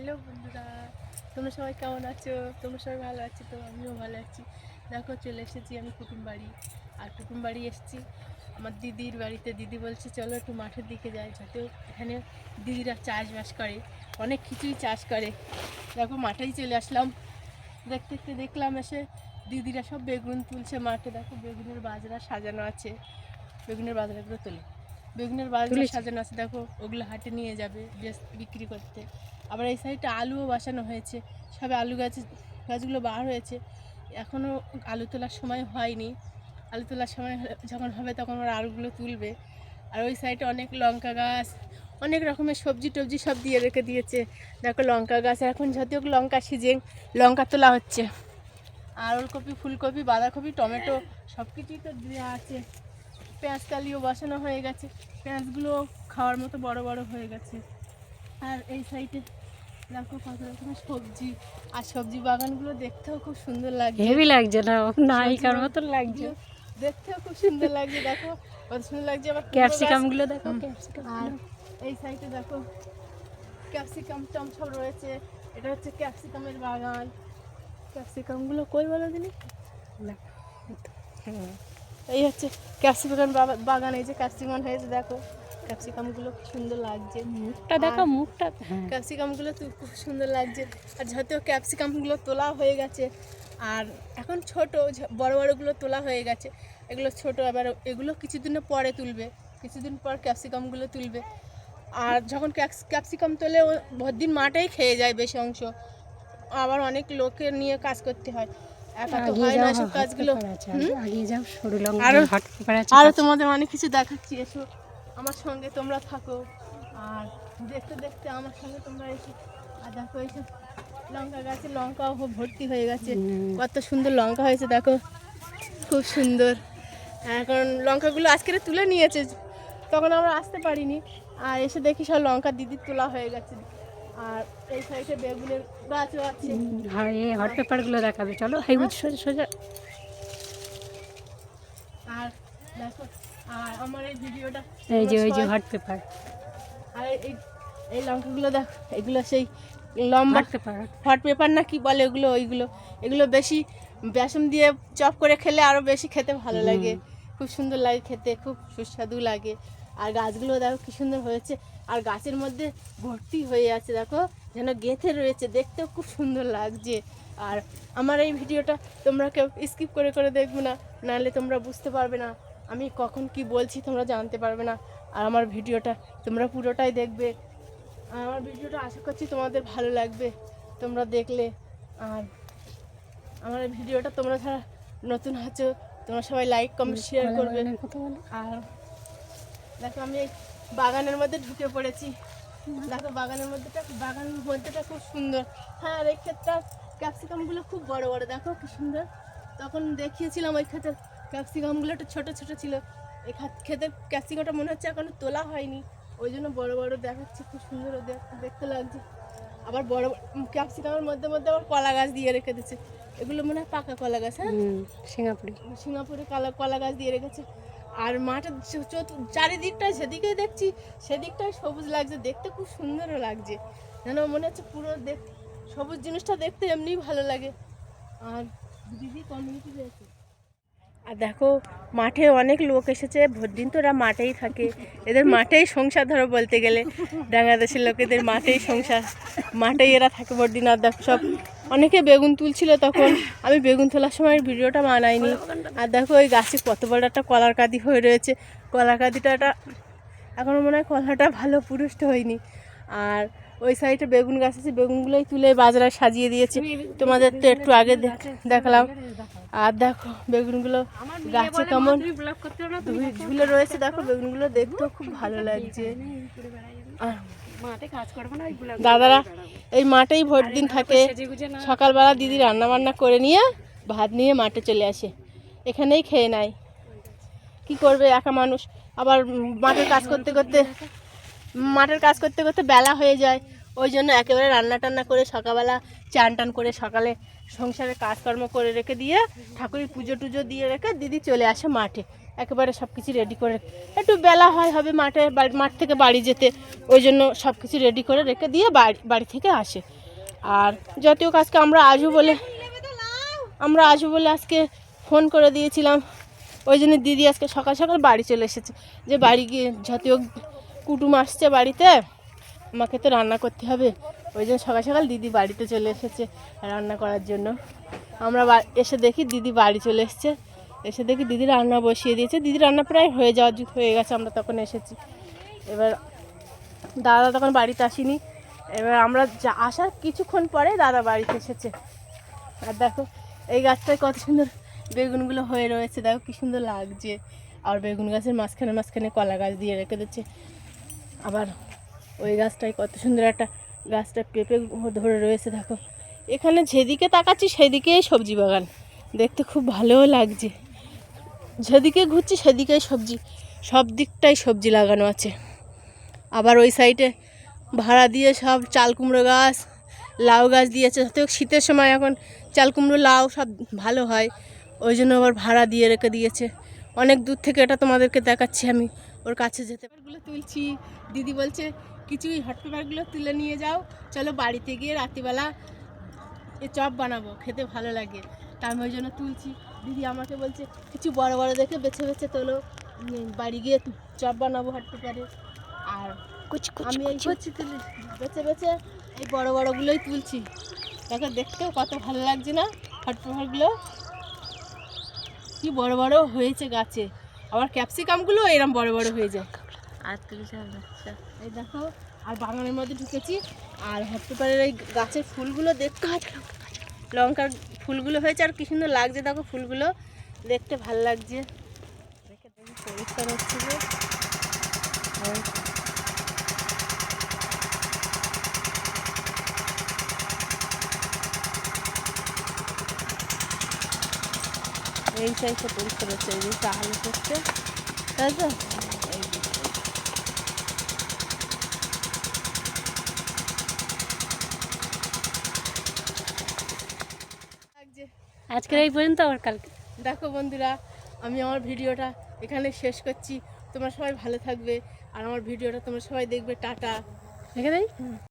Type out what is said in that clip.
Hello বন্ধুরা, তোমরা সবাই কেমন আছো? তোমরা সবাই ভালো আছো তো? আমিও ভালো আছি। দেখো, চলে এসেছি আমি কুটুম বাড়ি। আর কুটুম বাড়ি এসেছি আমার দিদির বাড়িতে। দিদি বলছে, চলো একটু মাঠের দিকে যাই, যাতে এখানে দিদিরা চাষবাস করে। অনেক কিছুই চাষ করে। দেখো, মাঠেই চলে আসলাম। দেখতে দেখতে দেখলাম এসে দিদিরা সব বেগুন তুলছে মাঠে। দেখো, বেগুনের বাজরা সাজানো আছে। বেগুনের বাজরাগুলো তোলে। বেগুনের বাজরা? সাজানো আছে দেখো ওগুলো হাটে নিয়ে যাবে বেশ বিক্রি করতে। আবার এই সাইডটা আলুও বাসানো হয়েছে সবে আলু গাছ গাছগুলো বার হয়েছে। এখনও আলু তোলার সময় হয়নি। আলু তোলার সময় যখন হবে তখন ওরা আলুগুলো তুলবে। আর ওই সাইডে অনেক লঙ্কা গাছ অনেক রকমের সবজি টবজি সব দিয়ে রেখে দিয়েছে। দেখো লঙ্কা গাছ এখন যদিও লঙ্কা সিজেন লঙ্কা তোলা হচ্ছে। আর ওলকপি ফুলকপি বাঁধাকপি টমেটো সব কিছুই তো দেওয়া আছে। পেঁয়াজ কালিও বসানো হয়ে গেছে। পেঁয়াজগুলো খাওয়ার মতো বড় বড় হয়ে গেছে। আর এই সাইডে দেখো কত রকমের সবজি। আর সবজি বাগানগুলো দেখতেও খুব সুন্দর লাগছে। হেভি লাগছে না? নায়িকার মতন লাগছে। দেখতেও খুব সুন্দর লাগছে দেখো। কত সুন্দর লাগছে আবার কুমড়ো ক্যাপসিকামগুলো দেখো। ক্যাপসিকাম আর এই সাইডে দেখো ক্যাপসিকাম টম সব রয়েছে। এটা হচ্ছে ক্যাপসিকামের বাগান। ক্যাপসিকামগুলো কই বলো দিনি? এই হচ্ছে ক্যাপসিকাম বাগান এই যে ক্যাপসিকাম হয়েছে দেখো। ক্যাপসিকামগুলো খুব সুন্দর লাগছে। মুখটা দেখো মুখটা। হ্যাঁ। ক্যাপসিকামগুলো তো খুব সুন্দর লাগছে। আর যদিও ক্যাপসিকামগুলো তোলা হয়ে গেছে আর এখন ছোট বড় বড়গুলো তোলা হয়ে গেছে। এগুলো ছোট আবার এগুলো কিছুদিনের পরে তুলবে। কিছুদিন পর ক্যাপসিকামগুলো তুলবে। আর যখন ক্যাপস- ক্যাপসিকাম তোলে ও ভরদিন মাঠেই খেয়ে যায় বেশি অংশ। আবার অনেক লোকের নিয়ে কাজ করতে হয়। হয় আরো- তোমাদের অনেক কিছু দেখাচ্ছি এসো। আমার সঙ্গে তোমরা থাকো। আর দেখতে দেখতে আমার সঙ্গে তোমরা এসো। আর দেখো এইসব লঙ্কা গাছে লঙ্কাও ভর্তি হয়ে গেছে। কত সুন্দর লঙ্কা হয়েছে দেখো। খুব সুন্দর। এখন লঙ্কাগুলো আজকে তুলে নিয়েছে। তখন আমরা আসতে পারিনি। আর এসে দেখি সব লঙ্কা দিদির তোলা হয়ে গেছে। আর এই সাইডে বেগুনের গাছও আছে। এই হট পেপারগুলো দেখাবে। চলো হাই সোজা সোজা। আর দেখো আর আমার এই ভিডিওটা এই যে ওই যে হট পেপার। আর এই এই লঙ্কাগুলো দেখ এগুলো সেই লম্বা পেপার হট পেপার। না কি বলে এগুলো ওইগুলো। এগুলো বেশি বেসন দিয়ে চপ করে খেলে আরও বেশি খেতে ভালো লাগে। খুব সুন্দর লাগে খেতে খুব সুস্বাদু লাগে। আর গাছগুলো দেখো কি সুন্দর হয়েছে। আর গাছের মধ্যে ভর্তি হয়ে আছে দেখো। যেন গেঁথে রয়েছে দেখতেও খুব সুন্দর লাগছে। আর আমার এই ভিডিওটা তোমরা কেউ স্কিপ করে করে দেখবে না নাহলে তোমরা বুঝতে পারবে না আমি কখন কি বলছি তোমরা জানতে পারবে না। আর আমার ভিডিওটা তোমরা পুরোটাই দেখবে। আর আমার ভিডিওটা আশা করছি তোমাদের ভালো লাগবে তোমরা দেখলে। আর আমার এই ভিডিওটা তোমরা যারা নতুন আছো তোমরা সবাই লাইক কমেন্ট শেয়ার করবে। আর দেখো আমি এই বাগানের মধ্যে ঢুকে পড়েছি। দেখো বাগানের মধ্যেটা বাগানের মধ্যেটা খুব সুন্দর। হ্যাঁ আর এই ক্ষেতটা ক্যাপসিকামগুলো খুব বড় বড় দেখো কি সুন্দর। তখন দেখিয়েছিলাম ওই ক্ষেতের ক্যাপসিকামগুলো একটু ছোটো ছোটো ছিল। এই খাত- ক্ষেতের ক্যাপসিকামটা মনে হচ্ছে এখনও তোলা হয়নি। ওই জন্য বড় বড় দেখাচ্ছে খুব সুন্দর দেখ- দেখতে লাগছে। আবার বড় ক্যাপসিকামের মধ্যে মধ্যে আবার কলা গাছ দিয়ে রেখে দিচ্ছে। এগুলো মনে হয় পাকা কলা গাছ হ্যাঁ? সিঙ্গাপুরি। সিঙ্গাপুরে কলা কলা গাছ দিয়ে রেখেছে। আর মাঠের চ- চতু- চারিদিকটায় যেদিকেই দেখছি সেদিকটাই সবুজ লাগছে, দেখতে খুব সুন্দরও লাগছে। যেন মনে হচ্ছে পুরো দেখ, সবুজ জিনিসটা দেখতে এমনিই ভালো লাগে। আর দিদি কমিউনিটি রয়েছে। আর দেখো, মাঠে অনেক লোক এসেছে ভোট দিন তো ওরা মাঠেই থাকে। এদের মাঠেই সংসার ধরো বলতে গেলে। বাংলাদেশের লোকেদের মাঠেই সংসার। মাঠেই এরা থাকে ভোট দিন, আর দেখো সব অনেকে বেগুন তুলছিল তখন। আমি বেগুন তোলার সময় ভিডিওটা বানাইনি। আর দেখো ওই গাছে কত বড় একটা কলার কাঁদি হয়ে রয়েছে। কলার কাঁদিটা এখনও মনে হয় কলাটা ভালো পুরুষ্ট হয়নি। আর ওই সাইডে বেগুন গাছ আছে, বেগুনগুলোই তুলে বাজারে সাজিয়ে দিয়েছে। তোমাদের তো একটু আগে দেখ- দেখালাম। আর দেখো বেগুনগুলো গাছে কেমন ঝুলে রয়েছে। দেখো বেগুনগুলো দেখতেও খুব ভালো লাগছে। আর মাঠে কাজ করব দাদারা এই মাঠেই ভোট দিন থাকে। সকালবেলা দিদি রান্না বান্না করে নিয়ে ভাত নিয়ে মাঠে চলে আসে। এখানেই খেয়ে নেয়। কি করবে একা মানুষ? আবার মাঠের কাজ করতে করতে মাঠের কাজ করতে করতে বেলা হয়ে যায়। ওই জন্য একেবারে রান্না টান্না করে সকালবেলা চান টান করে সকালে সংসারের কাজকর্ম করে রেখে দিয়ে ঠাকুরের পুজো টুজো দিয়ে রেখে দিদি চলে আসে মাঠে। একেবারে সব কিছু রেডি করে একটু বেলা হয়, হবে মাঠে মাঠ থেকে বাড়ি যেতে। ওই জন্য সব কিছু রেডি করে রেখে দিয়ে বাড়ি বাড়ি থেকে আসে। আর যদিও কাজকে আমরা আসব বলে আমরা আসব বলে আজকে ফোন করে দিয়েছিলাম। ওই জন্য দিদি আজকে সকাল সকাল বাড়ি চলে এসেছে। যে বাড়ি গিয়ে যদিও কুটুম আসছে বাড়িতে, আমাকে তো রান্না করতে হবে। ওই জন্য সকাল সকাল দিদি বাড়িতে চলে এসেছে রান্না করার জন্য। আমরা এসে দেখি দিদি বাড়ি চলে এসেছে। এসে দেখি দিদি রান্না বসিয়ে দিয়েছে। দিদি রান্না প্রায় হয়ে যাওয়ার যুগ হয়ে গেছে, আমরা তখন এসেছি। এবার দাদা তখন বাড়িতে আসেনি। এবার আমরা যা, আসার কিছুক্ষণ পরে দাদা বাড়িতে এসেছে। আর দেখো, এই গাছটায় কত সুন্দর বেগুনগুলো হয়ে রয়েছে। দেখো কি সুন্দর লাগছে। আর বেগুন গাছের মাঝখানে মাঝখানে কলা গাছ দিয়ে রেখে দিচ্ছে। আবার ওই গাছটায় কত সুন্দর একটা গাছটা পেঁপে ধরে রয়েছে, দেখো। এখানে যেদিকে তাকাচ্ছি, সেদিকেই সবজি বাগান। দেখতে খুব ভালোও লাগছে। যেদিকে ঘুরছি সেদিকেই সবজি, সব দিকটাই সবজি লাগানো আছে। আবার ওই সাইডে ভাড়া দিয়ে সব চাল কুমড়ো গাছ, লাউ গাছ দিয়েছে। যাতে শীতের সময় এখন চাল কুমড়ো, লাউ সব ভালো হয়, ওই জন্য আবার ভাড়া দিয়ে রেখে দিয়েছে। অনেক দূর থেকে এটা তোমাদেরকে দেখাচ্ছি আমি, ওর কাছে যেতে। পেপারগুলো তুলছি। দিদি বলছে কিছুই হট পেপারগুলো তুলে নিয়ে যাও। চলো বাড়িতে গিয়ে রাত্রিবেলা এ চপ বানাবো, খেতে ভালো লাগে। আমি ওই জন্য তুলছি। দিদি আমাকে বলছে কিছু বড় বড় দেখে বেছে বেছে তোলো। বাড়ি গিয়ে চপ বানাবো হট পেপারে আর আমি এই করছি তুলি বেছে বেছে এই বড় বড়গুলোই তুলছি। দেখো দেখতেও কত ভালো লাগছে না হট পেপারগুলো কি বড় বড় হয়েছে গাছে। আবার ক্যাপসিকামগুলো এরম বড় বড় হয়ে যায়। আর এই দেখো আর বাগানের মধ্যে ঢুকেছি। আর হট পেপারের এই গাছের ফুলগুলো দেখতে লঙ্কার ফুলগুলো হয়েছে আর কি সুন্দর লাগছে। দেখো ফুলগুলো দেখতে ভালো লাগছে। হচ্ছে এই সাইডটা পরিষ্কার হচ্ছে, এই আলু করছে তাই তো এই দিকটা। লাগছে আজকের এই পর্যন্ত আবার কালকে। দেখো বন্ধুরা আমি আমার ভিডিওটা এখানে শেষ করছি। তোমরা সবাই ভালো থাকবে আর আমার ভিডিওটা তোমরা সবাই দেখবে। টাটা। দেখে দেয়